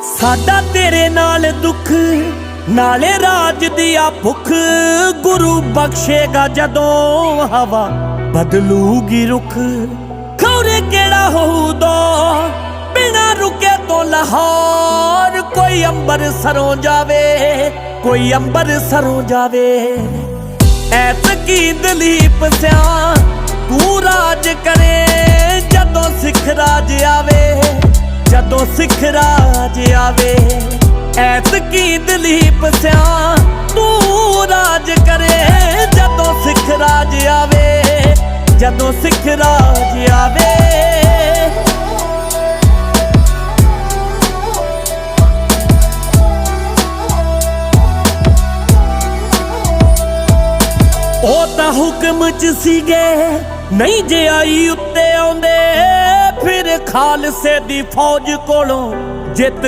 ਸਾਡਾ ਤੇਰੇ ਨਾਲ ਦੁੱਖ, ਨਾਲੇ ਰਾਜ ਦੀ ਆ ਭੁੱਖ। ਗੁਰੂ ਬਖਸ਼ੇਗਾ ਜਦੋਂ ਹਵਾ ਬਦਲੂਗੀ ਰੁਖ। ਖੌਰੇ ਕਿਹੜਾ ਹੋਊ ਬਿਨਾ ਰੁਕੇ ਤੋਂ ਲਾਹੌਰ। ਕੋਈ ਅੰਬਰ ਸਰੋਂ ਜਾਵੇ, ਕੋਈ ਅੰਬਰ ਸਰੋਂ ਜਾਵੇ। ਐਤਕੀ ਦਲੀਪ ਸਿਆ, ਤੂੰ ਰਾਜ ਕਰੇ, ਜਦੋਂ ਸਿੱਖ ਰਾਜ ਆਵੇ, ਜਦੋਂ ਸਿੱਖ ਰਾਜ ਆਵੇ ਐਤਕੀ ਦਲੀਪ ਸਿਆ ਤੂੰ ਰਾਜ ਕਰੇ, ਜਦੋਂ ਸਿੱਖ ਰਾਜ ਆਵੇ, ਜਦੋਂ ਸਿੱਖ ਰਾਜ ਆਵੇ। ਉਹ ਤਾਂ ਹੁਕਮ ਚ ਸੀਗੇ, ਨਹੀਂ ਜੇ ਆਈ ਉੱਤੇ ਆਉਂਦੇ, ਫਿਰ ਖਾਲਸੇ ਦੀ ਫੌਜ ਕੋਲੋਂ ਜਿੱਤ